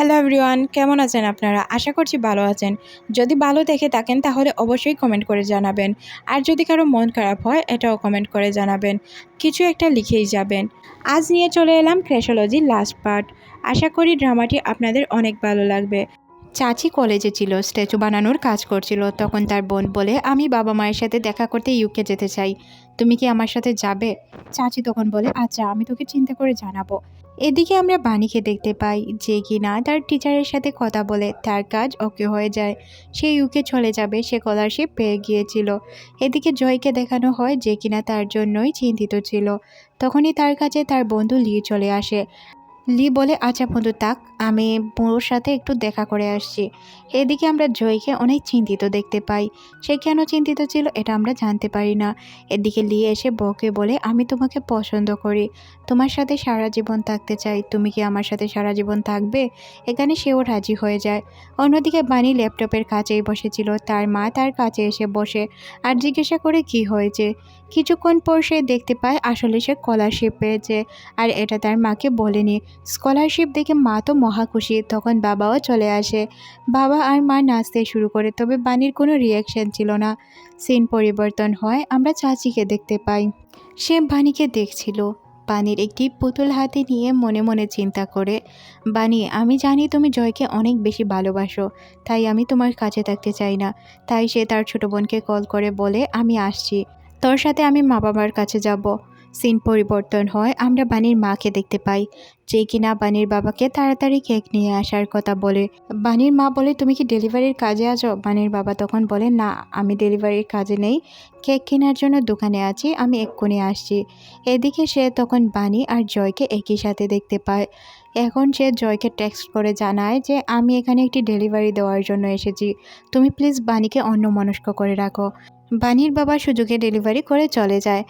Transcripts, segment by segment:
Hello everyone কেমন আছেন আপনারা? আশা করছি ভালো আছেন। যদি ভালো দেখে থাকেন, তাহলে অবশ্যই কমেন্ট করে জানাবেন। আর যদি কারও মন খারাপ হয়, এটাও কমেন্ট করে জানাবেন। কিছু একটা লিখেই যাবেন। আজ নিয়ে চলে এলাম ক্রেশোলজি লাস্ট পার্ট আশা করি ড্রামাটি আপনাদের অনেক ভালো লাগবে। চাচি কলেজে ছিল স্ট্যাচু বানানোর কাজ করছিল। তখন তার বোন বলে, আমি বাবা মায়ের সাথে দেখা করতে ইউকে যেতে চাই। তুমি কি আমার সাথে যাবে? চাচি তখন বলে আচ্ছা আমি তোকে চিন্তা করে জানাব। এদিকে আমরা বাণীকে দেখতে পাই যে কিনা তার টিচারের সাথে কথা বলে তার কাজ ওকে হয়ে যায়। সে ইউকে চলে যাবে, সে স্কলারশিপ পেয়ে গিয়েছিল। এদিকে জয়কে দেখানো হয় যে কিনা তার জন্যই চিন্তিত ছিল। তখনই তার কাছে তার বন্ধু লি চলে আসে। লি বলে আচ্ছা বন্ধু তাক আমি বুড়োর সাথে একটু দেখা করে আসছি। এদিকে আমরা জয়কে অনেক চিন্তিত দেখতে পাই। সে কেন চিন্তিত ছিল এটা আমরা জানতে পারি না। এদিকে লি এসে বকে বলে, আমি তোমাকে পছন্দ করি। তোমার সাথে সারা জীবন থাকতে চাই। তুমি কি আমার সাথে সারা জীবন থাকবে? এখানে সেও রাজি হয়ে যায়। অন্যদিকে বাণী ল্যাপটপের কাছেই বসেছিল। তার মা তার কাছে এসে বসে আর জিজ্ঞাসা করে কি হয়েছে। কিছুক্ষণ পর সে দেখতে পায় আসলে সে স্কলারশিপ পেয়েছে আর এটা তার মাকে বলেনি। স্কলারশিপ দেখে মা তো মহা খুশি। তখন বাবাও চলে আসে। বাবা আর মা নাচতে শুরু করে, তবে বাণীর কোনো রিয়াকশন ছিল না। সিন পরিবর্তন হয়, আমরা চাচিকে দেখতে পাই। সে বাণীকে দেখছিল। বাণীর একটি পুতুল হাতে নিয়ে মনে মনে চিন্তা করে, বাণী, আমি জানি তুমি জয়কে অনেক বেশি ভালোবাসো, তাই আমি তোমার কাছে থাকতে চাই না। তাই সে তার ছোট বোনকে কল করে বলে, আমি আসছি। তোর সাথে আমি মা বাবার কাছে যাব। সিন পরিবর্তন হয়, আমরা বাণীর মাকে দেখতে পাই। যে কিনা বাণীর বাবাকে তাড়াতাড়ি কেক নিয়ে আসার কথা বলে। বাণীর মা বলে, তুমি কি ডেলিভারির কাজে আছো? বাণীর বাবা তখন বলে, না, আমি ডেলিভারির কাজে নেই। কেক কেনার জন্য দোকানে আছি, আমি এক্ষুনি আসছি। এদিকে সে তখন বাণী আর জয়কে একই সাথে দেখতে পায়। এখন সে জয়কে টেক্সট করে জানায় যে, আমি এখানে একটি ডেলিভারি দেওয়ার জন্য এসেছি। তুমি প্লিজ বাণীকে অন্য মনস্ক করে রাখো। বাণীর বাবা সুযোগে ডেলিভারি করে চলে যায়।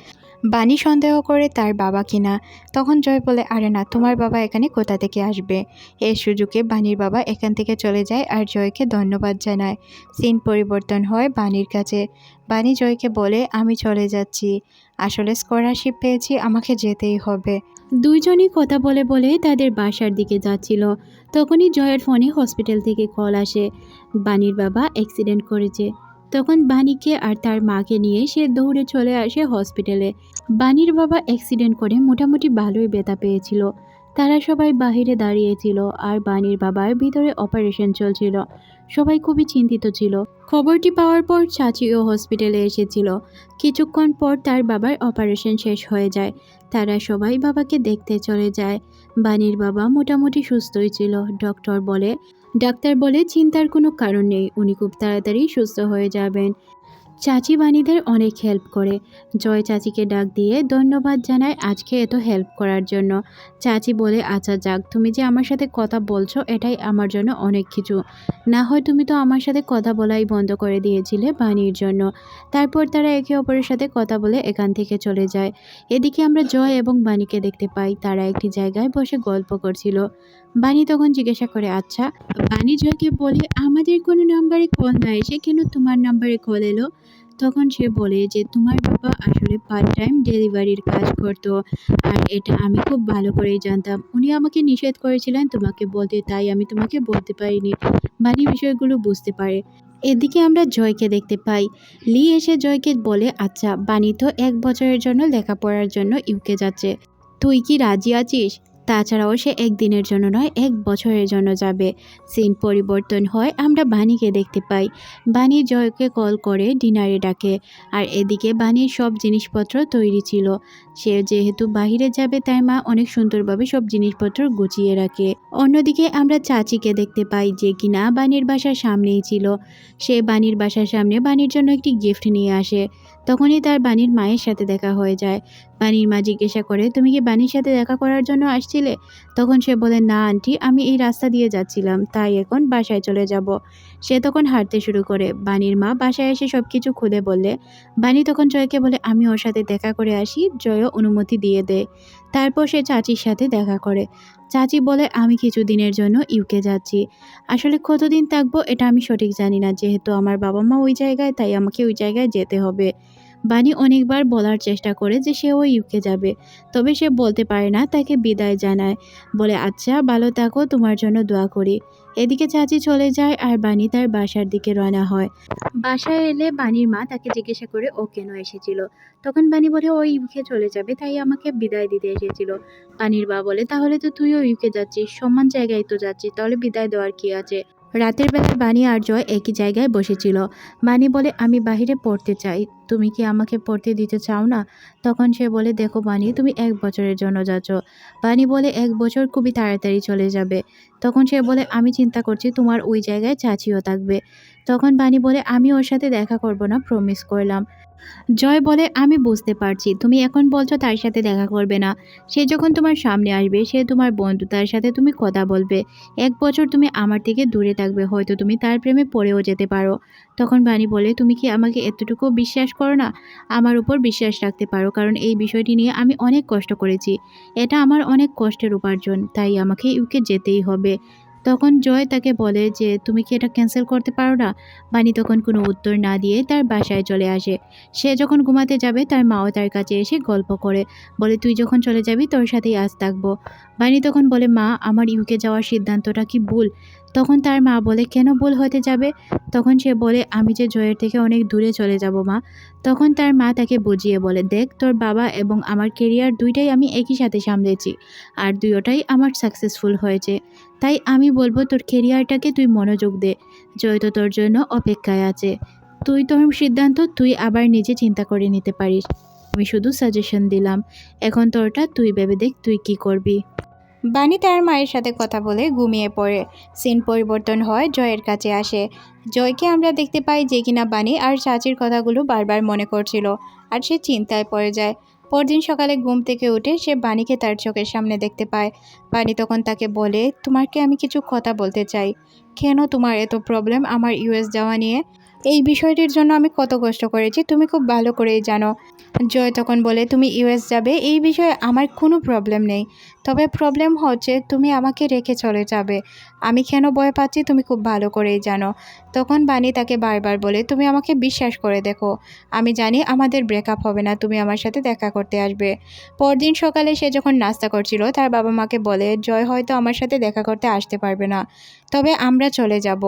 বাণী সন্দেহ করে তার বাবা কিনা? তখন জয় বলে, আরে না, তোমার বাবা এখানে কোথা থেকে আসবে? এর সুযোগে বাণীর বাবা এখান থেকে চলে যায় আর জয়কে ধন্যবাদ জানায়। সিন পরিবর্তন হয় বাণীর কাছে। বাণী জয়কে বলে, আমি চলে যাচ্ছি। আসলে স্কলারশিপ পেয়েছি, আমাকে যেতেই হবে। দুইজনই কথা বলে বলে তাদের বাসার দিকে যাচ্ছিল। তখনই জয়ের ফোনে হসপিটাল থেকে কল আসে। বাণীর বাবা অ্যাক্সিডেন্ট করেছে। তখন বাণীকে আর তার মাকে নিয়ে সে দৌড়ে চলে আসে হসপিটালে। বাণীর বাবা অ্যাক্সিডেন্ট করে মোটামুটি ভালোই ব্যথা পেয়েছিল। তারা সবাই বাহিরে দাঁড়িয়েছিল আর বাণীর বাবার ভিতরে অপারেশন চলছিল। সবাই খুবই চিন্তিত ছিল। খবরটি পাওয়ার পর চাচিও হসপিটালে এসেছিল। কিছুক্ষণ পর তার বাবার অপারেশন শেষ হয়ে যায়। তারা সবাই বাবাকে দেখতে চলে যায়। বাণীর বাবা মোটামুটি সুস্থই ছিল। ডক্টর বলে ডাক্তার বলে, চিন্তার কোনো কারণ নেই, উনি খুব তাড়াতাড়ি সুস্থ হয়ে যাবেন। চাচি বাণীদের অনেক হেল্প করে। জয় চাচিকে ডাক দিয়ে ধন্যবাদ জানায় আজকে এত হেল্প করার জন্য। চাচি বলে আচ্ছা যাক, তুমি যে আমার সাথে কথা বলছো, এটাই আমার জন্য অনেক কিছু। না হয় তুমি তো আমার সাথে কথা বলাই বন্ধ করে দিয়েছিলে বাণীর জন্য। তারপর তারা একে অপরের সাথে কথা বলে এখান থেকে চলে যায়। এদিকে আমরা জয় এবং বাণীকে দেখতে পাই। তারা একটি জায়গায় বসে গল্প করছিল। বাণী তখন জিজ্ঞাসা করে আচ্ছা বাণী জয়কে বলে আমাদের কোনো নাম্বারে কল না এসে কেন তোমার নাম্বারে কল এলো? তখন সে বলে যে, তোমার বাবা আসলে পার্ট টাইম ডেলিভারির কাজ করতো আর এটা আমি খুব ভালো করেই জানতাম। উনি আমাকে নিষেধ করেছিলেন তোমাকে বলতে, তাই আমি তোমাকে বলতে পারিনি। বাণী বিষয়গুলো বুঝতে পারে। এদিকে আমরা জয়কে দেখতে পাই। লি এসে জয়কে বলে আচ্ছা বাণী তো এক বছরের জন্য লেখাপড়ার জন্য ইউকে যাচ্ছে। তুই কি রাজি আছিস? তাছাড়াও সে একদিনের জন্য নয়, এক বছরের জন্য যাবে। সিন পরিবর্তন হয়, আমরা বাণীকে দেখতে পাই। বাণী জয়কে কল করে, ডিনারে ডাকে। আর এদিকে বাণীর সব জিনিসপত্র তৈরি ছিল। সে যেহেতু বাহিরে যাবে, তাই মা অনেক সুন্দরভাবে সব জিনিসপত্র গুছিয়ে রাখে। অন্যদিকে আমরা চাচিকে দেখতে পাই, যে কিনা বাণীর বাসার সামনেই ছিল। সে বাণীর বাসার সামনে বাণীর জন্য একটি গিফট নিয়ে আসে। তখনই তার বাণীর মায়ের সাথে দেখা হয়ে যায়। বাণীর মা জিজ্ঞাসা করে, তুমি কি বাণীর সাথে দেখা করার জন্য আসছিলে? তখন সে বলে, না, আন্টি, আমি এই রাস্তা দিয়ে যাচ্ছিলাম, তাই এখন বাসায় চলে যাব। সে তখন হাঁটতে শুরু করে। বাণীর মা বাসায় এসে সব কিছু খুলে বললে, বাণী তখন জয়কে বলে, আমি ওর সাথে দেখা করে আসি, জয়ও অনুমতি দিয়ে দেয় তারপর সে চাচির সাথে দেখা করে। চাচি বলে, আমি কিছু দিনের জন্য ইউকে যাচ্ছি। আসলে কতদিন থাকব এটা আমি সঠিক জানি না। যেহেতু আমার বাবা মা ওই জায়গায়, তাই আমাকে ওই জায়গায় যেতে হবে। বানি অনেকবার বলার চেষ্টা করে যে সে ও ইউকে যাবে, তবে সে বলতে পারে না, তাকে বিদায় জানায়, বলে আচ্ছা ভালো থাকো, তোমার জন্য দোয়া করি। এদিকে চাচি চলে যায় আর বানি তার বাসার দিকে রওনা হয়। বাসায় এলে বানির মা তাকে জিজ্ঞাসা করে, ও কেন এসেছিল? তখন বানি বলে, ও ইউকে চলে যাবে, তাই আমাকে বিদায় দিতে এসেছিল। বানির বা বলে, তাহলে তো তুইও ইউকে যাচ্ছিস, সমান জায়গায় তো যাচ্ছিস, তাহলে বিদায় দেওয়ার কি আছে? রাতের বেলা বানি আর জয় একই জায়গায় বসেছিল। বানি বলে, আমি বাহিরে পড়তে চাই। তুমি কি আমাকে পড়তে দিতে চাও না? তখন সে বলে, দেখো বানি, তুমি এক বছরের জন্য যাচ্ছ। বানি বলে, এক বছর খুবই তাড়াতাড়ি চলে যাবে। তখন সে বলে, আমি চিন্তা করছি তোমার ওই জায়গায় চাচিও থাকবে। তখন বানি বলে, আমি ওর সাথে দেখা করব না প্রমিস করলাম। জয় বলে আমি বুঝতে পারছি। তুমি এখন বলছো তার সাথে দেখা করবে না। সে যখন তোমার সামনে আসবে, সে তোমার বন্ধু, তার সাথে তুমি কথা বলবে। এক বছর তুমি আমার থেকে দূরে থাকবে, হয়তো তুমি তার প্রেমে পড়েও যেতে পারো। তখন বাণী বলে, তুমি কি আমাকে এতটুকু বিশ্বাস করো না? আমার উপর বিশ্বাস রাখতে পারো, কারণ এই বিষয়টি নিয়ে আমি অনেক কষ্ট করেছি। এটা আমার অনেক কষ্টের উপার্জন, তাই আমাকে ইউকে যেতেই হবে। তখন জয় তাকে বলে যে, তুমি কি এটা ক্যান্সেল করতে পারো না? বাণী তখন কোনো উত্তর না দিয়ে তার বাসায় চলে আসে। সে যখন ঘুমাতে যাবে, তার মাও তার কাছে এসে গল্প করে, বলে, তুই যখন চলে যাবি, তোর সাথেই আজ থাকব। বাণী তখন বলে, মা, আমার ইউকে যাওয়ার সিদ্ধান্তটা কি ভুল? তখন তার মা বলে, কেন ভুল হতে যাবে? তখন সে বলে, আমি যে জয়ের থেকে অনেক দূরে চলে যাব, মা। তখন তার মা তাকে বুঝিয়ে বলে, দেখ, তোর বাবা এবং আমার কেরিয়ার দুইটাই আমি একই সাথে সামলেছি, আর দুইটাই আমার সাকসেসফুল হয়েছে। তাই আমি বলব, তোর কেরিয়ারটাকে তুই মনোযোগ দে। জয় তো তোর জন্য অপেক্ষায় আছে। তুই তোর সিদ্ধান্ত, তুই আবার নিজে চিন্তা করে নিতে পারিস। আমি শুধু সাজেশন দিলাম। এখন তোরটা তুই ভেবে দেখ, তুই কি করবি। বানি তার মায়ের সাথে কথা বলে ঘুমিয়ে পড়ে। সিন পরিবর্তন হয় জয়ের কাছে আসে। জয়কে আমরা দেখতে পাই যে কিনা বানি আর চাচির কথাগুলো বারবার মনে করছিল আর সে চিন্তায় পড়ে যায়। পরদিন সকালে ঘুম থেকে উঠে সে বাণীকে তার চোখের সামনে দেখতে পায়। বাণী তখন তাকে বলে তোমাকে আমি কিছু কথা বলতে চাই? কেন তোমার এত প্রবলেম আমার ইউএস যাওয়া নিয়ে? এই বিষয়টির জন্য আমি কত কষ্ট করেছি, তুমি খুব ভালো করেই জানো। জয় তখন বলে, তুমি ইউএস যাবে, এই বিষয়ে আমার কোনো প্রবলেম নেই। তবে প্রবলেম হচ্ছে, তুমি আমাকে রেখে চলে যাবে। আমি কেন ভয় পাচ্ছি, তুমি খুব ভালো করেই জানো। তখন বাণী তাকে বারবার বলে, তুমি আমাকে বিশ্বাস করে দেখো। আমি জানি আমাদের ব্রেকআপ হবে না, তুমি আমার সাথে দেখা করতে আসবে। পরদিন সকালে সে যখন নাস্তা করছিল, তার বাবা মাকে বলে, জয় হয়তো আমার সাথে দেখা করতে আসতে পারবে না। তবে আমরা চলে যাব।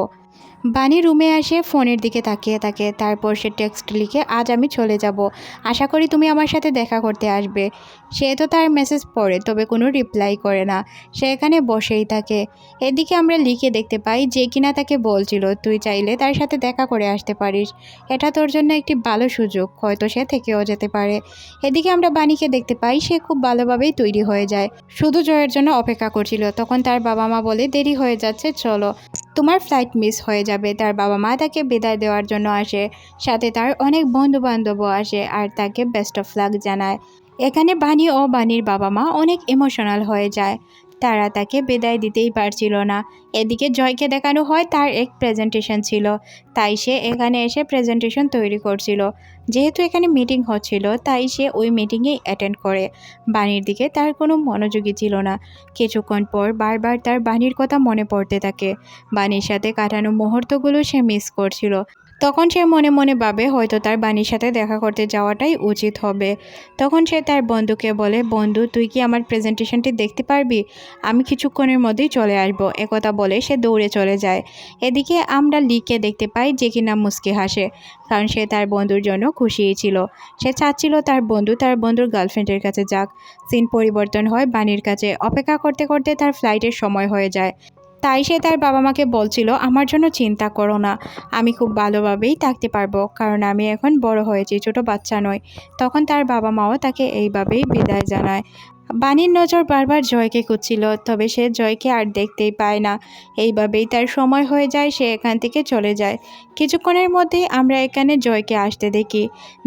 বাণী রুমে আসে ফোনের দিকে তাকিয়ে থাকে তারপর সে টেক্সট লিখে, আজ আমি চলে যাব। আশা করি তুমি আমার সাথে দেখা করতে আসবে। সে তো তার মেসেজ পড়ে, তবে কোনো রিপ্লাই করে না। সে এখানে বসেই থাকে। এদিকে আমরা লিখে দেখতে পাই যে কিনা তাকে বলছিল, তুই চাইলে তার সাথে দেখা করে আসতে পারিস। এটা তোর জন্য একটি ভালো সুযোগ, হয়তো সে থেকেও যেতে পারে। এদিকে আমরা বাণীকে দেখতে পাই, সে খুব ভালোভাবেই তৈরি হয়ে যায়। শুধু জয়ের জন্য অপেক্ষা করছিল, তখন তার বাবা মা বলে, দেরি হয়ে যাচ্ছে, চলো। তোমার ফ্লাইট মিস হয়ে যাবে। তার বাবা মা তাকে বিদায় দেওয়ার জন্য আসে। সাথে তার অনেক বন্ধুবান্ধবও আসে আর তাকে বেস্ট অফ লাক জানায়। এখানে বানি ও বানির বাবা মা অনেক ইমোশনাল হয়ে যায়। তারা তাকে বিদায় দিতেই পারছিল না। এদিকে জয়কে দেখানো হয় তার এক প্রেজেন্টেশন ছিল। তাই সে এখানে এসে প্রেজেন্টেশন তৈরি করছিল। যেহেতু এখানে মিটিং হচ্ছিল, তাই সে ওই মিটিংয়েই অ্যাটেন্ড করে। বাণীর দিকে তার কোনো মনোযোগী ছিল না। কিছুক্ষণ পর বারবার তার বাণীর কথা মনে পড়তে থাকে। বাণীর সাথে কাটানো মুহূর্তগুলো সে মিস করছিল। তখন সে মনে মনে ভাবে হয়তো তার বাণীর সাথে দেখা করতে যাওয়াটাই উচিত হবে। তখন সে তার বন্ধুকে বলে, বন্ধু, তুই কি আমার প্রেজেন্টেশনটি দেখতে পারবি? আমি কিছুক্ষণের মধ্যেই চলে আসব। একথা বলে সে দৌড়ে চলে যায়। এদিকে আমরা লিকে দেখতে পাই যে কি কিনা মুস্কি হাসে, কারণ সে তার বন্ধুর জন্য খুশিই ছিল। সে চাচ্ছিল তার বন্ধু তার বন্ধুর গার্লফ্রেন্ডের কাছে যাক। সিন পরিবর্তন হয় বাণীর কাছে। অপেক্ষা করতে করতে তার ফ্লাইটের সময় হয়ে যায়। তাই সে তার বাবা মাকে বলছিল, আমার জন্য চিন্তা করো না, আমি খুব ভালোভাবেই থাকতে পারব, কারণ আমি এখন বড় হয়েছি, ছোট বাচ্চা নয় তখন তার বাবা মাও তাকে এইভাবেই বিদায় জানায়। বাণীর নজর বারবার জয়কে খুঁজছিল, তবে সে জয়কে আর দেখতেই পায় না। এইভাবেই তার সময় হয়ে যায়, সে এখান থেকে চলে যায়। কিছুক্ষণের মধ্যেই আমরা এখানে জয়কে আসতে দেখি।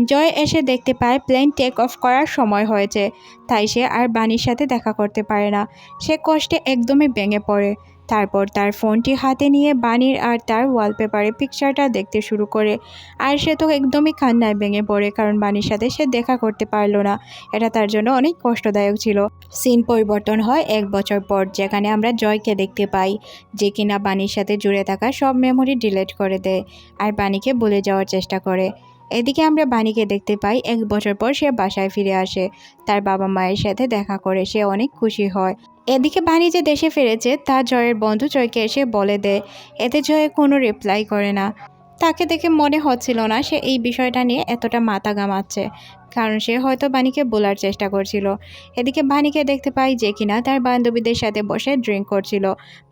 জয় এসে দেখতে পায় প্লেন টেক অফ করার সময় হয়েছে, তাই সে আর বাণীর সাথে দেখা করতে পারে না। সে কষ্টে একদমই ভেঙে পড়ে। তারপর তার ফোনটি হাতে নিয়ে বাণীর আর তার ওয়ালপেপারে পিকচারটা দেখতে শুরু করে। আর সে তো একদমই কান্নায় ভেঙে পড়ে, কারণ বাণীর সাথে সে দেখা করতে পারল না। এটা তার জন্য অনেক কষ্টদায়ক ছিল। সিন পরিবর্তন হয় এক বছর পর, যেখানে আমরা জয়কে দেখতে পাই, যে কিনা বাণীর সাথে জুড়ে থাকা সব মেমোরি ডিলিট করে দেয়, আর বাণীকে বলে যাওয়ার চেষ্টা করে। এদিকে আমরা বাণীকে দেখতে পাই, এক বছর পর সে বাসায় ফিরে আসে। তার বাবা মায়ের সাথে দেখা করে সে অনেক খুশি হয়। এদিকে বাণী যে দেশে ফিরেছে তা জয়ের বন্ধু জয়কে এসে বলে দেয়, এতে জয় কোনো রিপ্লাই করে না। তাকে দেখে মনে হচ্ছিল না সে এই বিষয়টা নিয়ে এতটা মাথা গামাচ্ছে কারণ সে হয়তো বাণীকে বলার চেষ্টা করছিল। এদিকে বাণীকে দেখতে পাই যে কিনা তার বান্ধবীদের সাথে বসে ড্রিঙ্ক করছিল,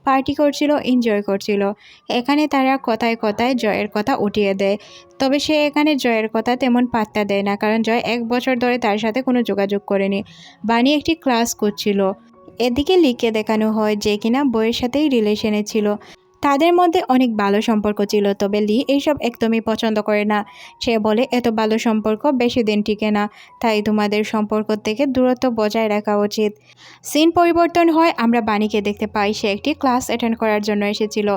পার্টি করছিল, এনজয় করছিল। এখানে তারা কথায় কথায় জয়ের কথা উঠিয়ে দেয়। তবে সে এখানে জয়ের কথা তেমন পাত্তা দেয় না কারণ জয় এক বছর ধরে তার সাথে কোনো যোগাযোগ করেনি। বাণী একটি ক্লাস করছিল। এদিকে লিখে দেখানো হয় যে কিনা বইয়ের সাথেই রিলেশনে ছিল। তাদের মধ্যে অনেক ভালো সম্পর্ক ছিল, তবে লি এইসব একদমই পছন্দ করে না। সে বলে, এত ভালো সম্পর্ক বেশি দিন টিকে না, তাই তোমাদের সম্পর্ক থেকে দূরত্ব বজায় রাখা উচিত। সিন পরিবর্তন হয়, আমরা বাণীকে দেখতে পাই, সে একটি ক্লাস অ্যাটেন্ড করার জন্য এসেছিল।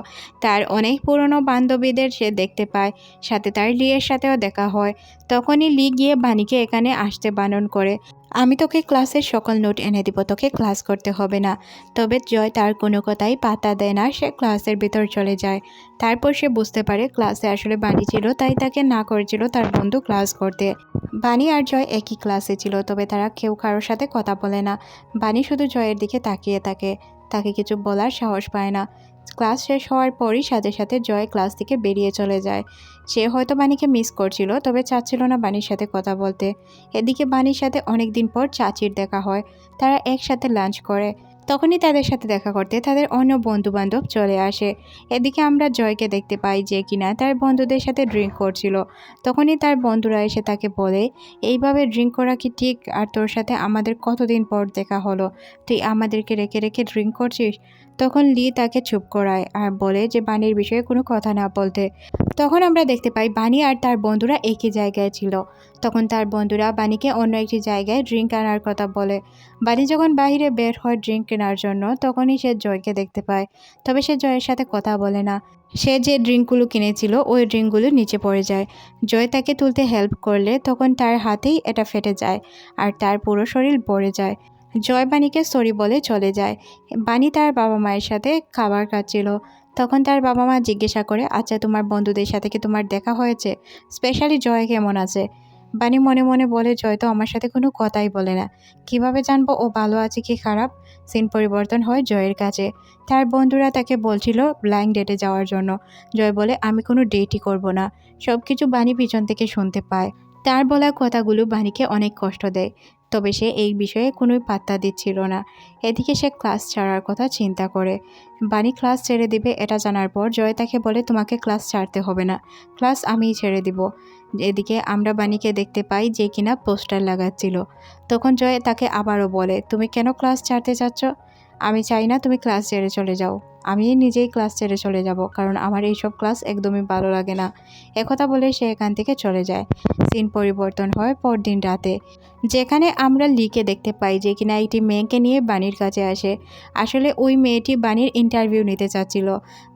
তার অনেক পুরনো বান্ধবীদের সে দেখতে পায়, সাথে তার লিয়ের সাথেও দেখা হয়। তখনই লি গিয়ে বাণীকে এখানে আসতে বানন করে। আমি তোকে ক্লাসের সকল নোট এনে দিব, তোকে ক্লাস করতে হবে না। তবে জয় তার কোনো কথাই পাত্তা দেয় না, সে ক্লাসের ভিতর চলে যায়। তারপর সে বুঝতে পারে ক্লাসে আসলে বাণী ছিল, তাই তাকে না করেছিল তার বন্ধু ক্লাস করতে। বাণী আর জয় একই ক্লাসে ছিল, তবে তারা কেউ কারোর সাথে কথা বলে না। বাণী শুধু জয়ের দিকে তাকিয়ে থাকে, তাকে কিছু বলার সাহস পায় না। ক্লাস শেষ হওয়ার পরই সাথে সাথে জয় ক্লাস থেকে বেরিয়ে চলে যায়। সে হয়তো বাণীকে মিস করছিল, তবে চাচ্ছিল না বাণীর সাথে কথা বলতে। এদিকে বাণীর সাথে অনেক দিন পর চাচির দেখা হয়। তারা একসাথে লাঞ্চ করে। তখনই তাদের সাথে দেখা করতে তাদের অন্য বন্ধু বান্ধব চলে আসে। এদিকে আমরা জয়কে দেখতে পাই যে কিনা তার বন্ধুদের সাথে ড্রিঙ্ক করছিল। তখনই তার বন্ধুরা এসে তাকে বলে, এইভাবে ড্রিঙ্ক করা কি ঠিক? আর তোর সাথে আমাদের কতদিন পর দেখা হলো? তুই আমাদেরকে রেখে রেখে ড্রিঙ্ক করছিস? তখন লি তাকে চুপ করায় আর বলে যে বাণীর বিষয়ে কোনো কথা না বলতে। তখন আমরা দেখতে পাই বাণী আর তার বন্ধুরা একই জায়গায় ছিল। তখন তার বন্ধুরা বাণীকে অন্য একটি জায়গায় ড্রিঙ্ক আনার কথা বলে। বাণী যখন বাইরে বের হয় ড্রিঙ্ক কেনার জন্য, তখনই সে জয়কে দেখতে পায়। তবে সে জয়ের সাথে কথা বলে না। সে যে ড্রিঙ্কগুলো কিনেছিল, ওই ড্রিঙ্কগুলো নিচে পড়ে যায়। জয় তাকে তুলতে হেল্প করলে তখন তার হাতেই এটা ফেটে যায় আর তার পুরো শরীর পড়ে যায়। জয় বাণীকে সরি বলে চলে যায়। বাণী তার বাবা মায়ের সাথে খাবার খাচ্ছিল। তখন তার বাবা মা জিজ্ঞাসা করে আচ্ছা তোমার বন্ধুদের সাথে কি তোমার দেখা হয়েছে? স্পেশালি জয় কেমন আছে? বাণী মনে মনে বলে, জয় তো আমার সাথে কোনো কথাই বলে না। কীভাবে জানব ও ভালো আছে কি খারাপ? সিন পরিবর্তন হয় জয়ের কাছে। তার বন্ধুরা তাকে বলছিল ব্লাইন্ড ডেটে যাওয়ার জন্য। জয় বলে, আমি কোনো ডেটই করব না। সব কিছু বাণী পিছন থেকে শুনতে পায়। তার বলা কথাগুলো বাণীকে অনেক কষ্ট দেয়। তবে সে এই বিষয়ে কোনো পাত্তা দিচ্ছিল না। এদিকে সে ক্লাস ছাড়ার কথা চিন্তা করে। বাণী ক্লাস ছেড়ে দিবে, এটা জানার পর জয় তাকে বলে, তোমাকে ক্লাস ছাড়তে হবে না। ক্লাস আমিই ছেড়ে দিব। এদিকে আমরা বাণীকে দেখতে পাই যে কিনা পোস্টার লাগাচ্ছিল। তখন জয় তাকে আবারও বলে, তুমি কেন ক্লাস ছাড়তে চাচ্ছ? আমি চাই না তুমি ক্লাস ছেড়ে চলে যাও। আমি নিজেই ক্লাস ছেড়ে চলে যাব, কারণ আমার এইসব ক্লাস একদমই ভালো লাগে না। একথা বলে সে এখান থেকে চলে যায়। সিন পরিবর্তন হয় পরদিন রাতে। যেখানে আমরা লিকে দেখতে পাই যে কিনা একটি মেয়েকে নিয়ে বাণীর কাছে আসে। আসলে ওই মেয়েটি বাণীর ইন্টারভিউ নিতে চাচ্ছিল।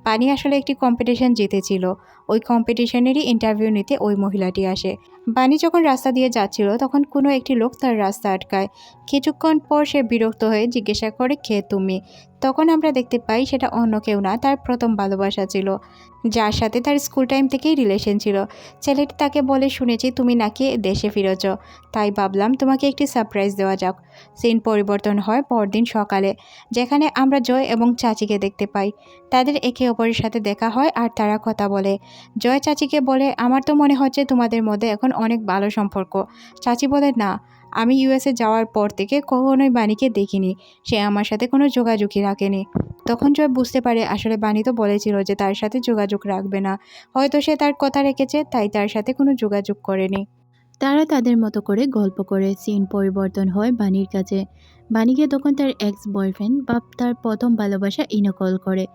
বাণী আসলে একটি কম্পিটিশন জিতেছিল। ওই কম্পিটিশনেরই ইন্টারভিউ নিতে ওই মহিলাটি আসে। বাণী যখন রাস্তা দিয়ে যাচ্ছিল, তখন কোনো একটি লোক তার রাস্তা আটকায়। কিছুক্ষণ পর সে বিরক্ত হয়ে জিজ্ঞাসা করে, কে তুমি? তখন আমরা দেখতে পাই সেটা অন্য কেউ না, তার প্রথম ভালোবাসা ছিল। যার সাথে তার স্কুল টাইম থেকেই রিলেশন ছিল। ছেলেটি তাকে বলে, শুনেছি তুমি নাকি দেশে ফিরেছ। তাই ভাবলাম তোমাকে একটি সারপ্রাইজ দেওয়া যাক। সিন পরিবর্তন হয় পরদিন সকালে, যেখানে আমরা জয় এবং চাচিকে দেখতে পাই। তাদের একে অপরের সাথে দেখা হয় আর তারা কথা বলে। জয় চাচিকে বলে, আমার তো মনে হচ্ছে তোমাদের মধ্যে এখন অনেক ভালো সম্পর্ক। চাচি বলে, না। আমি ইউএসএ যাওয়ার পর থেকে কখনোই বাণীকে দেখিনি। সে আমার সাথে কোনো যোগাযোগই রাখেনি। তখন জয় বুঝতে পারে, আসলে বাণী তো বলেছিল যে তার সাথে যোগাযোগ রাখবে না। হয়তো সে তার কথা রেখেছে, তাই তার সাথে কোনো যোগাযোগ করেনি। তারা তাদের মতো করে গল্প করে, সিন পরিবর্তন হয় বাণীর কাছে। বাণীকে তখন তার এক্স বয়ফ্রেন্ড বা তার প্রথম ভালোবাসা ইনো কল করে।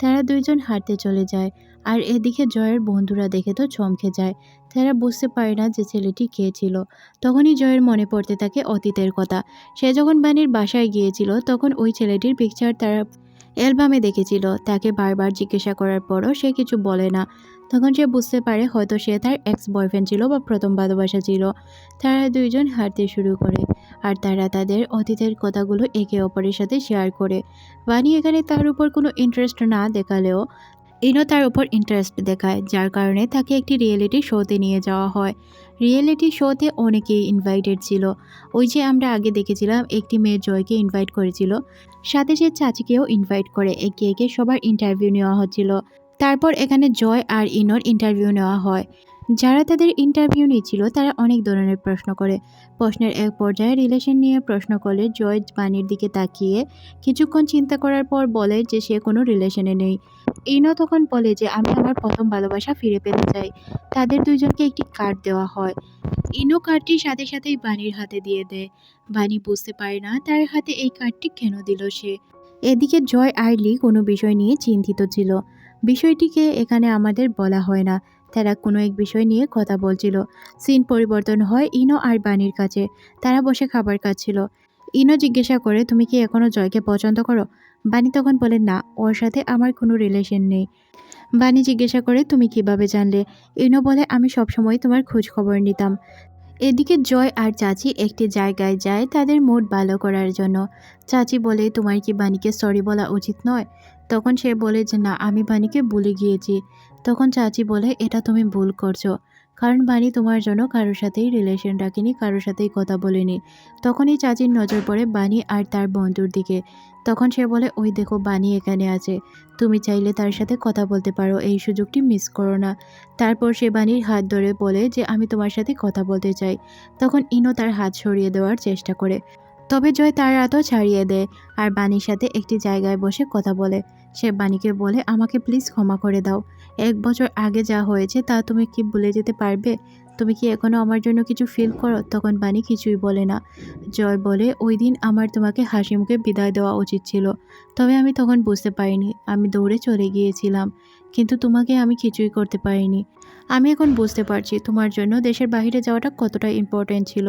তারা দুইজন হাঁটতে চলে যায়। আর এদিকে জয়ের বন্ধুরা দেখে তো চমকে যায়। তারা বুঝতে পারে না যে ছেলেটি কে ছিল। তখনই জয়ের মনে পড়তে থাকে অতীতের কথা। সে যখন বাণীর বাসায় গিয়েছিল, তখন ওই ছেলেটির পিকচার তারা অ্যালবামে দেখেছিল। তাকে বারবার জিজ্ঞাসা করার পরও সে কিছু বলে না। তখন সে বুঝতে পারে হয়তো সে তার এক্স বয়ফ্রেন্ড ছিল বা প্রথম ভালোবাসা ছিল। তারা দুইজন হাঁটতে শুরু করে আর তারা তাদের অতীতের কথাগুলো একে অপরের সাথে শেয়ার করে। বাণী এখানে তার উপর কোনো ইন্টারেস্ট না দেখালেও ইনো তার উপর ইন্টারেস্ট দেখায়, যার কারণে তাকে একটি রিয়েলিটি শোতে নিয়ে যাওয়া হয়। রিয়েলিটি শোতে অনেকেই ইনভাইটেড ছিল। ওই যে আমরা আগে দেখেছিলাম, একটি মেয়ে জয়কে ইনভাইট করেছিল। সাথে সে চাচিকেও ইনভাইট করে, একে একে সবার ইন্টারভিউ নেওয়া হচ্ছিল। তারপর এখানে জয় আর ইনোর ইন্টারভিউ নেওয়া হয়। যারা তাদের ইন্টারভিউ নিচ্ছিল, তারা অনেক ধরনের প্রশ্ন করে। প্রশ্নের এক পর্যায়ে রিলেশন নিয়ে প্রশ্ন করলে জয় বাণীর দিকে তাকিয়ে কিছুক্ষণ চিন্তা করার পর বলে যে সে কোনো রিলেশনে নেই। ইনো তখন বলে যে, আমি আমার প্রথম ভালোবাসা ফিরে পেতে চাই। তাদের দুইজনকে একটি কার্ড দেওয়া হয়। ইনো কার্ডটি সাথে সাথেই বাণীর হাতে দিয়ে দেয়। বাণী বুঝতে পারে না তার হাতে এই কার্ডটি কেন দিল সে। এদিকে জয় আর লি কোনো বিষয় নিয়ে চিন্তিত ছিল। বিষয়টিকে এখানে আমাদের বলা হয় না। তারা কোনো এক বিষয় নিয়ে কথা বলছিল। সিন পরিবর্তন হয় ইনো আর বাণীর কাছে। তারা বসে খাবার খাচ্ছিল। ইনো জিজ্ঞাসা করে, তুমি কি এখনও জয়কে পছন্দ করো? বাণী তখন বলে, না, ওর সাথে আমার কোনো রিলেশন নেই। বাণী জিজ্ঞাসা করে, তুমি কীভাবে জানলে? ইনো বলে, আমি সবসময় তোমার খোঁজ খবর নিতাম। এদিকে জয় আর চাচি একটি জায়গায় যায় তাদের মুড ভালো করার জন্য। চাচি বলে, তোমার কি বাণীকে সরি বলা উচিত নয়? তখন সে বলে যে, না, আমি বাণীকে ভুলে গিয়েছি। তখন চাচি বলে, এটা তুমি ভুল করছ। কারণ বাণী তোমার জন্য কারোর সাথেই রিলেশন রাখেনি, কারোর সাথেই কথা বলেনি। তখনই চাচির নজর পড়ে বাণী আর তার বন্ধুর দিকে। তখন সে বলে, ওই দেখো, বাণী এখানে আছে। তুমি চাইলে তার সাথে কথা বলতে পারো, এই সুযোগটি মিস করো না। তারপর সে বাণীর হাত ধরে বলে যে, আমি তোমার সাথে কথা বলতে চাই। তখন ইনো তার হাত সরিয়ে দেওয়ার চেষ্টা করে। তবে জয় তার হাতও ছাড়িয়ে দেয় আর বাণীর সাথে একটি জায়গায় বসে কথা বলে। সে বাণীকে বলে, আমাকে প্লিজ ক্ষমা করে দাও। এক বছর আগে যা হয়েছে তা তুমি কি ভুলে যেতে পারবে? তুমি কি এখনও আমার জন্য কিছু ফিল করো? তখন বাণী কিছুই বলে না। জয় বলে, ওই দিন আমার তোমাকে হাসি মুখে বিদায় দেওয়া উচিত ছিল। তবে আমি তখন বুঝতে পারিনি। আমি দৌড়ে চলে গিয়েছিলাম, কিন্তু তোমাকে আমি কিছুই করতে পারিনি। আমি এখন বুঝতে পারছি তোমার জন্য দেশের বাইরে যাওয়াটা কতটা ইম্পর্ট্যান্ট ছিল।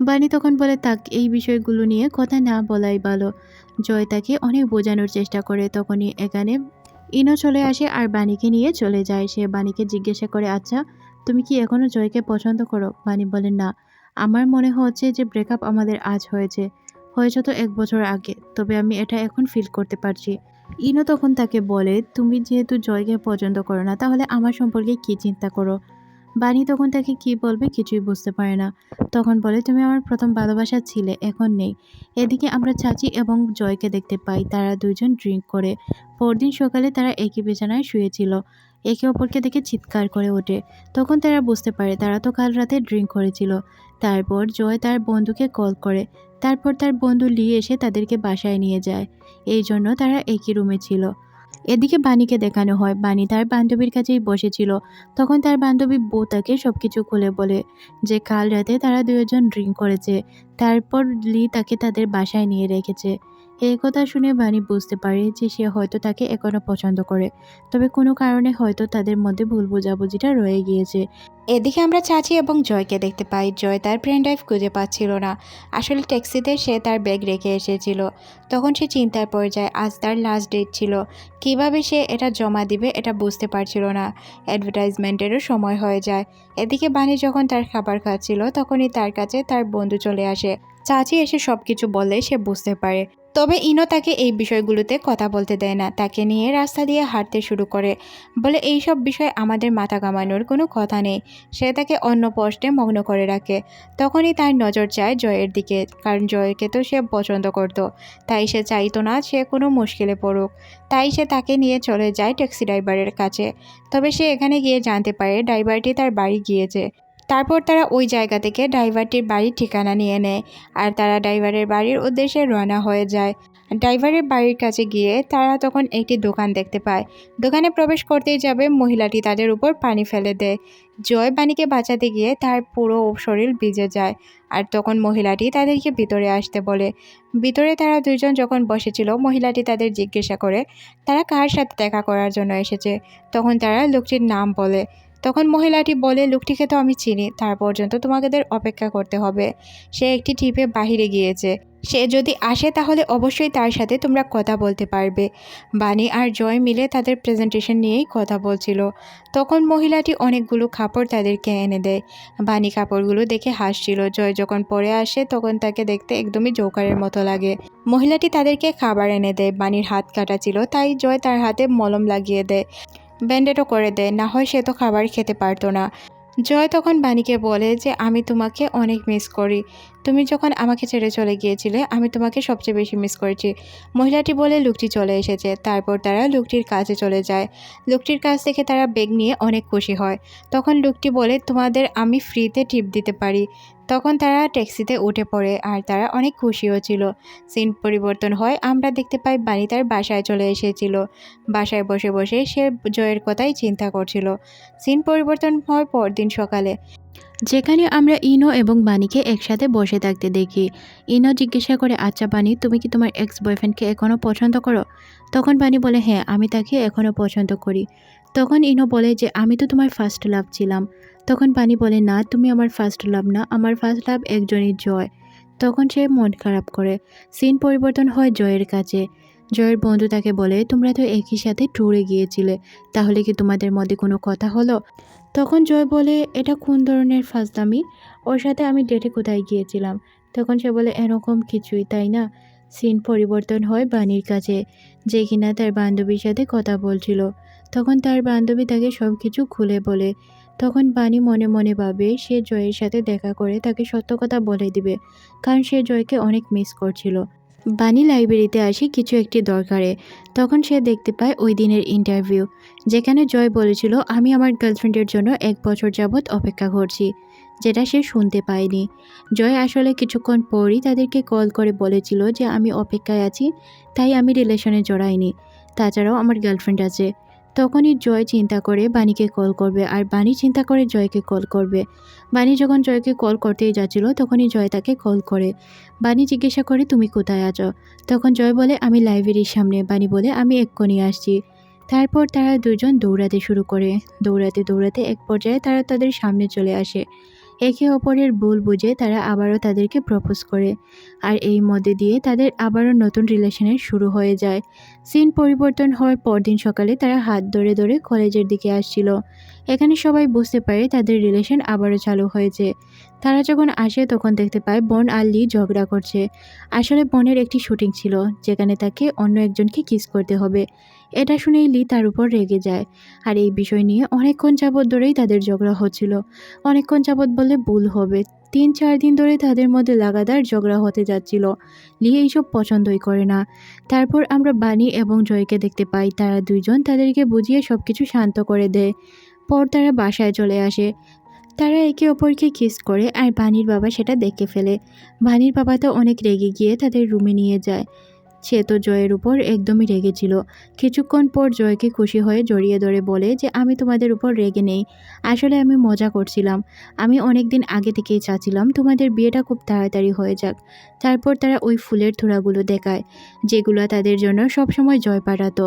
বাণী তখন বলে তাক এই বিষয়গুলো নিয়ে কথা না বলাই ভালো। জয় তাকে অনেক বোঝানোর চেষ্টা করে, তখনই এখানে ইনো চলে আসে আর বাণীকে নিয়ে চলে যায়। সে বাণীকে জিজ্ঞাসা করে আচ্ছা তুমি কি এখনও জয়কে পছন্দ করো? বাণী বলে, না। আমার মনে হচ্ছে যে ব্রেকআপ আমাদের আজ হয়েছে। হয়েছে তো এক বছর আগে, তবে আমি এটা এখন ফিল করতে পারছি। ইনো তখন তাকে বলে, তুমি যেহেতু জয়কে পছন্দ করো না, তাহলে আমার সম্পর্কে কি চিন্তা করো? বাণী তখন তাকে কি বলবে কিছুই বুঝতে পারে না। তখন বলে, তুমি আমার প্রথম ভালোবাসা ছিলে, এখন নেই। এদিকে আমরা চাচি এবং জয়কে দেখতে পাই। তারা দুজন ড্রিঙ্ক করে। পরদিন সকালে তারা একই বিছানায় শুয়েছিল। একে অপরকে দেখে চিৎকার করে ওঠে। তখন তারা বুঝতে পারে, তারা তো কাল রাতে ড্রিঙ্ক করেছিল। তারপর জয় তার বন্ধুকে কল করে। তারপর তার বন্ধু লি এসে তাদেরকে বাসায় নিয়ে যায়। এই জন্য তারা একই রুমে ছিল। এদিকে বাণীকে দেখানো হয়। বাণী তার বান্ধবীর কাছেই বসেছিল। তখন তার বান্ধবী বউ তাকে সব কিছু খুলে বলে যে, কাল রাতে তারা দুজন ড্রিঙ্ক করেছে। তারপর লি তাকে তাদের বাসায় নিয়ে রেখেছে। এই কথা শুনে বাণী বুঝতে পারে যে সে হয়তো তাকে এখনও পছন্দ করে। তবে কোনো কারণে হয়তো তাদের মধ্যে ভুল বোঝাবুঝিটা রয়ে গিয়েছে। এদিকে আমরা চাচি এবং জয়কে দেখতে পাই। জয় তার পেন ড্রাইভ খুঁজে পাচ্ছিল না। আসলে ট্যাক্সিতে সে তার ব্যাগ রেখে এসেছিল। তখন সে চিন্তায় পড়ে যায় আজ তার লাস্ট ডেট ছিল। কীভাবে সে এটা জমা দিবে এটা বুঝতে পারছিল না। অ্যাডভার্টাইজমেন্টেরও সময় হয়ে যায়। এদিকে বাণী যখন তার খাবার খাচ্ছিল, তখনই তার কাছে তার বন্ধু চলে আসে। চাচি এসে সব কিছু বললে সে বুঝতে পারে। তবে ইনো তাকে এই বিষয়গুলোতে কথা বলতে দেয় না, তাকে নিয়ে রাস্তা দিয়ে হাঁটতে শুরু করে। বলে এই সব বিষয়ে আমাদের মাথা কামানোর কোনো কথা নেই। সে তাকে অন্য পোস্টে মগ্ন করে রাখে। তখনই তার নজর যায় জয়ের দিকে, কারণ জয়কে তো সে পছন্দ করত। তাই সে চাইতো না সে কোনো মুশকিলে পড়ুক। তাই সে তাকে নিয়ে চলে যায় ট্যাক্সি ড্রাইভারের কাছে। তবে সে এখানে গিয়ে জানতে পারে ড্রাইভারটি তার বাড়ি গিয়েছে। তারপর তারা ওই জায়গা থেকে ড্রাইভারটির বাড়ির ঠিকানা নিয়ে নেয় আর তারা ড্রাইভারের বাড়ির উদ্দেশ্যে রওনা হয়ে যায়। ড্রাইভারের বাড়ির কাছে গিয়ে তারা তখন একটি দোকান দেখতে পায়। দোকানে প্রবেশ করতেই যাবে মহিলাটি তাদের উপর পানি ফেলে দেয়। জয় বাণীকে বাঁচাতে গিয়ে তার পুরো শরীর ভিজে যায় আর তখন মহিলাটি তাদেরকে ভিতরে আসতে বলে। ভিতরে তারা দুজন যখন বসেছিল, মহিলাটি তাদের জিজ্ঞাসা করে, তারা কার সাথে দেখা করার জন্য এসেছে? তখন তারা লোকটির নাম বলে তখন মহিলাটি বলে, লোকটিকে তো আমি চিনি, তার পর্যন্ত তোমাদের অপেক্ষা করতে হবে। সে একটি ট্রিপে বাহিরে গিয়েছে। সে যদি আসে তাহলে অবশ্যই তার সাথে তোমরা কথা বলতে পারবে। বাণী আর জয় মিলে তাদের প্রেজেন্টেশন নিয়েই কথা বলছিল। তখন মহিলাটি অনেকগুলো কাপড় তাদেরকে এনে দেয়। বাণী কাপড়গুলো দেখে হাসছিল। জয় যখন পরে আসে, তখন তাকে দেখতে একদমই জোকারের মতো লাগে। মহিলাটি তাদেরকে খাবার এনে দেয়। বাণীর হাত কাটা ছিল, তাই জয় তার হাতে মলম লাগিয়ে দেয়। ব্যান্ডেডও করে দেয়, না হয় সে তো খাবার খেতে পারতো না। জয় তখন বাণীকে বলে যে, আমি তোমাকে অনেক মিস করি। তুমি যখন আমাকে ছেড়ে চলে গিয়েছিলে, আমি তোমাকে সবচেয়ে বেশি মিস করেছি। মহিলাটি বলে লোকটি চলে এসেছে। তারপর তারা লোকটির কাছে চলে যায়। লোকটির কাছ থেকে তারা বেগ নিয়ে অনেক খুশি হয়। তখন লোকটি বলে, তোমাদের আমি ফ্রিতে টিপ দিতে পারি। তখন তারা ট্যাক্সিতে উঠে পড়ে আর তারা অনেক খুশিও ছিল। সিন পরিবর্তন হয়, আমরা দেখতে পাই বাণী তার বাসায় চলে এসেছিল। বাসায় বসে বসে সে জয়ের কথাই চিন্তা করছিল। সিন পরিবর্তন হয় পরদিন সকালে। যেখানে আমরা ইনো এবং বাণীকে একসাথে বসে থাকতে দেখি। ইনো জিজ্ঞাসা করে আচ্ছা বাণী তুমি কি তোমার এক্স বয়ফ্রেন্ডকে এখনও পছন্দ করো? তখন বাণী বলে হ্যাঁ আমি তাকে এখনও পছন্দ করি। তখন ইনো বলে যে, আমি তো তোমার ফার্স্ট লাভ ছিলাম। তখন বাণী বলে, না, তুমি আমার ফার্স্ট লাভ না, আমার ফার্স্ট লাভ একজনই জয়। তখন সে মন খারাপ করে। সিন পরিবর্তন হয় জয়ের কাছে। জয়ের বন্ধু তাকে বলে, তোমরা তো একই সাথে ট্যুরে গিয়েছিলে, তাহলে কি তোমাদের মধ্যে কোনো কথা হলো? তখন জয় বলে, এটা কোন ধরনের ফাজলামি ওর সাথে আমি ডেটে কোথায় গিয়েছিলাম? তখন সে বলে, এরকম কিছুই, তাই না? সিন পরিবর্তন হয় বাণীর কাছে, যে কিনা তার বান্ধবীর সাথে কথা বলছিল। তখন তার বান্ধবী তাকে সব কিছু খুলে বলে তখন বাণী মনে মনে ভাবে সে জয়ের সাথে দেখা করে তাকে সত্য কথা বলে দিবে, কারণ সে জয়কে অনেক মিস করছিল। বাণী লাইব্রেরিতে আসে কিছু একটি দরকারে। তখন সে দেখতে পায় ওই দিনের ইন্টারভিউ যেখানে জয় বলেছিল, আমি আমার গার্লফ্রেন্ডের জন্য এক বছর যাবৎ অপেক্ষা করছি যেটা সে শুনতে পায়নি। জয় আসলে কিছুক্ষণ পরই তাদেরকে কল করে বলেছিল যে, আমি অপেক্ষায় আছি, তাই আমি রিলেশনে জড়াইনি। তাছাড়াও আমার গার্লফ্রেন্ড আছে। তখনই জয় চিন্তা করে বাণীকে কল করবে আর বাণী চিন্তা করে জয়কে কল করবে। বাণী যখন জয়কে কল করতেই যাচ্ছিল, তখনই জয় তাকে কল করে। বাণী জিজ্ঞাসা করে, তুমি কোথায় আছো? তখন জয় বলে, আমি লাইব্রেরির সামনে। বাণী বলে, আমি এক্ষুনি আসছি। তারপর তারা দুজন দৌড়াতে শুরু করে। দৌড়াতে দৌড়াতে এক পর্যায়ে তারা তাদের সামনে চলে আসে। একে অপরের ভুল বুঝে তারা আবারও তাদেরকে প্রপোজ করে। আর এই মধ্যে দিয়ে তাদের আবারও নতুন রিলেশনের শুরু হয়ে যায়। সিন পরিবর্তন হওয়ার পরদিন সকালে তারা হাত ধরে ধরে কলেজের দিকে আসছিল। এখানে সবাই বুঝতে পারে তাদের রিলেশন আবারও চালু হয়েছে। তারা যখন আসে, তখন দেখতে পায় বন আর লি ঝগড়া করছে। আসলে বনের একটি শুটিং ছিল, যেখানে তাকে অন্য একজনকে কিস করতে হবে। এটা শুনেই লি তার উপর রেগে যায়। আর এই বিষয় নিয়ে অনেকক্ষণ যাবৎ ধরেই তাদের ঝগড়া হচ্ছিল। অনেকক্ষণ যাবৎ বললে ভুল হবে। তিন, চার দিন ধরে তাদের মধ্যে লাগাতার ঝগড়া হতে যাচ্ছিল। লি এইসব পছন্দই করে না। তারপর আমরা বাণী এবং জয়কে দেখতে পাই। তারা দুইজন তাদেরকে বুঝিয়ে সব কিছু শান্ত করে দেয়। পর তারা বাসায় চলে আসে। তারা একে অপরকে কিস করে আর বাণীর বাবা সেটা দেখে ফেলে। বাণীর বাবা তো অনেক রেগে গিয়ে তাদের রুমে নিয়ে যায়। সে তো জয়ের উপর একদমই রেগেছিল কিছুক্ষণ পর জয়কে খুশি হয়ে জড়িয়ে ধরে বলে যে, আমি তোমাদের উপর রেগে নেই। আসলে আমি মজা করছিলাম। আমি অনেক দিন আগে থেকেই চাচ্ছিলাম তোমাদের বিয়েটা খুব তাড়াতাড়ি হয়ে যাক। তারপর তারা ওই ফুলের থোড়াগুলো দেখায়, যেগুলো তাদের জন্য সবসময় জয় পাঠাতো।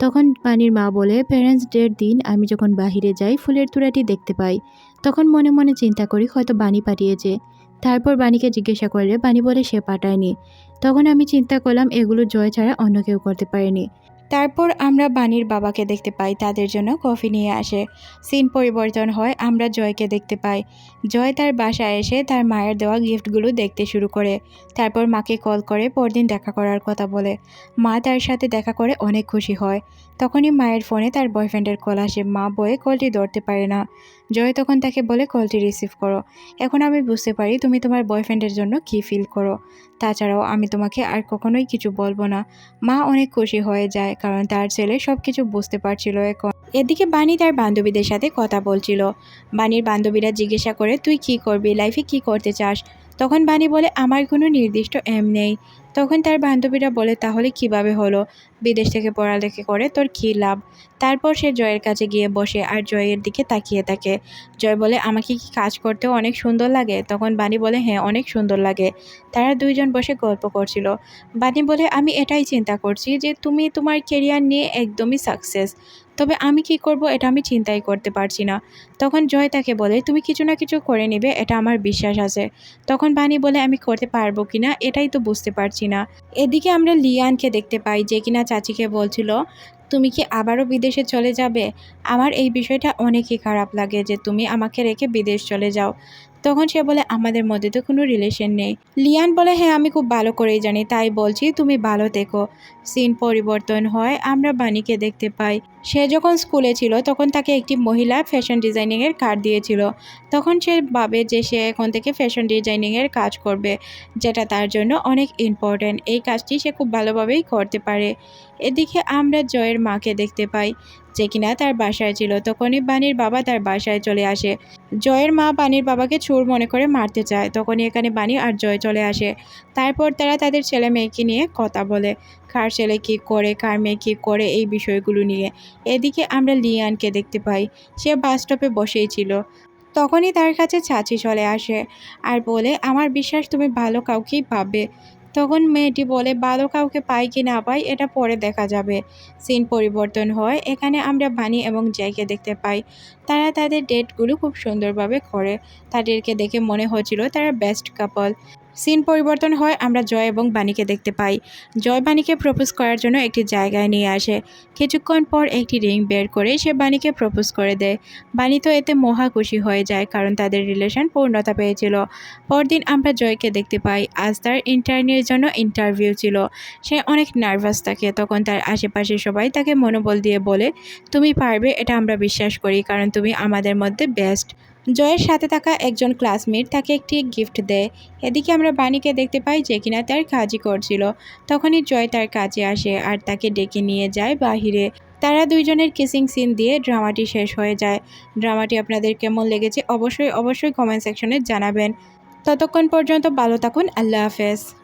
তখন পানির মা বলে প্যারেন্টস ডের দিন আমি যখন বাহিরে যাই, ফুলের তুড়াটি দেখতে পাই। তখন মনে মনে চিন্তা করি হয়তো বাণী পাঠিয়েছে। তারপর বাণীকে জিজ্ঞাসা করলে বাণী বলে সে পাঠায়নি। তখন আমি চিন্তা করলাম এগুলো জয় ছাড়া অন্য কেউ করতে পারেনি। তারপর আমরা বাণীর বাবাকে দেখতে পাই, তাদের জন্য কফি নিয়ে আসে। সিন পরিবর্তন হয়, আমরা জয়কে দেখতে পাই। জয় তার বাসায় এসে তার মায়ের দেওয়া গিফটগুলো দেখতে শুরু করে। তারপর মাকে কল করে পরদিন দেখা করার কথা বলে। মা তার সাথে দেখা করে অনেক খুশি হয়। তখনই মায়ের ফোনে তার বয়ফ্রেন্ডের কল আসে, মা বয়ে কলটি ধরতে পারে না। জয় তখন তাকে বলে, কলটি রিসিভ করো। এখন আমি বুঝতে পারি তুমি তোমার বয়ফ্রেন্ডের জন্য কী ফিল করো। তাছাড়াও আমি তোমাকে আর কখনোই কিছু বলব না। মা অনেক খুশি হয়ে যায়, কারণ তার ছেলে সব কিছু বুঝতে পারছিল এখন। এদিকে বাণী তার বান্ধবীদের সাথে কথা বলছিল। বাণীর বান্ধবীরা জিজ্ঞাসা করে, তুই কি করবি? লাইফে কি করতে চাস? তখন বাণী বলে, আমার কোনো নির্দিষ্ট এম নেই। তখন তার বান্ধবীরা বলে, তাহলে কীভাবে হলো? বিদেশ থেকে পড়ালেখা করে তোর কী লাভ? তারপর সে জয়ের কাছে গিয়ে বসে আর জয়ের দিকে তাকিয়ে থাকে। জয় বলে, আমাকে কি কাজ করতেও অনেক সুন্দর লাগে? তখন বাণী বলে হ্যাঁ অনেক সুন্দর লাগে। তারা দুইজন বসে গল্প করছিল। বাণী বলে, আমি এটাই চিন্তা করছি যে তুমি তোমার কেরিয়ার নিয়ে একদমই সাকসেস তবে আমি কি করব এটা আমি চিন্তাই করতে পারছি না। তখন জয় তাকে বলে, তুমি কিছু না কিছু করে নেবে, এটা আমার বিশ্বাস আছে। তখন বাণী বলে, আমি করতে পারব কি না, এটাই তো বুঝতে পারছি না। এদিকে আমরা লিয়ানকে দেখতে পাই যে কিনা চাচিকে বলছিল, তুমি কি আবারও বিদেশে চলে যাবে? আমার এই বিষয়টা অনেকই খারাপ লাগে যে তুমি আমাকে রেখে বিদেশ চলে যাও। তখন সে বলে, আমাদের মধ্যে তো কোনো রিলেশন নেই। লিয়ান বলে হ্যাঁ আমি খুব ভালো করেই জানি, তাই বলছি, তুমি ভালো থেকো। সিন পরিবর্তন হয়, আমরা বাণীকে দেখতে পাই। সে যখন স্কুলে ছিল, তখন তাকে একটি মহিলা ফ্যাশন ডিজাইনিংয়ের কার্ড দিয়েছিল। তখন সে ভাবে যে, সে এখন থেকে ফ্যাশন ডিজাইনিংয়ের কাজ করবে, যেটা তার জন্য অনেক ইম্পর্ট্যান্ট এই কাজটি সে খুব ভালোভাবেই করতে পারে। এদিকে আমরা জয়ের মাকে দেখতে পাই। যে কিনা তার বাসায় ছিল। তখনই বাণীর বাবা তার বাসায় চলে আসে। জয়ের মা বাণীর বাবাকে চোর মনে করে মারতে চায়। তখনই এখানে বাণী আর জয় চলে আসে। তারপর তারা তাদের ছেলে মেয়েকে নিয়ে কথা বলে। কার ছেলে কী করে, কার মেয়ে কী করে, এই বিষয়গুলো নিয়ে। এদিকে আমরা লিয়ানকে দেখতে পাই। সে বাস স্টপে বসেই ছিল। তখনই তার কাছে চাচি চলে আসে। আর বলে, আমার বিশ্বাস, তুমি ভালো কাউকেই পাবে। তখন মেয়েটি বলে, ভালো কাউকে পাই কি না পাই, এটা পরে দেখা যাবে। সিন পরিবর্তন হয়। এখানে আমরা বানি এবং জ্যাকে দেখতে পাই। তারা তাদের ডেটগুলো খুব সুন্দরভাবে করে। তাদেরকে দেখে মনে হচ্ছিল তারা বেস্ট কাপল সিন পরিবর্তন হয়, আমরা জয় এবং বাণীকে দেখতে পাই। জয় বাণীকে প্রপোজ করার জন্য একটি জায়গায় নিয়ে আসে। কিছুক্ষণ পর একটি রিং বের করে সে বাণীকে প্রপোজ করে দেয়। বাণী তো এতে মহা খুশি হয়ে যায়, কারণ তাদের রিলেশন পূর্ণতা পেয়েছিল। পরদিন আমরা জয়কে দেখতে পাই, আজ তার ইন্টারভিউর জন্য ইন্টারভিউ ছিল। সে অনেক নার্ভাস থাকে, তখন তার আশেপাশে সবাই তাকে মনোবল দিয়ে বলে, তুমি পারবে, এটা আমরা বিশ্বাস করি, কারণ তুমি আমাদের মধ্যে বেস্ট জয়ের সাথে থাকা একজন ক্লাসমেট তাকে একটি গিফট দেয়। এদিকে আমরা বাণীকে দেখতে পাই যে কিনা তার কাজই করছিল। তখনই জয় তার কাজে আসে আর তাকে ডেকে নিয়ে যায় বাহিরে। তারা দুইজনের কিসিং সিন দিয়ে ড্রামাটি শেষ হয়ে যায়। ড্রামাটি আপনাদের কেমন লেগেছে অবশ্যই অবশ্যই কমেন্ট সেকশনে জানাবেন। ততক্ষণ পর্যন্ত ভালো থাকুন, আল্লাহ হাফেজ।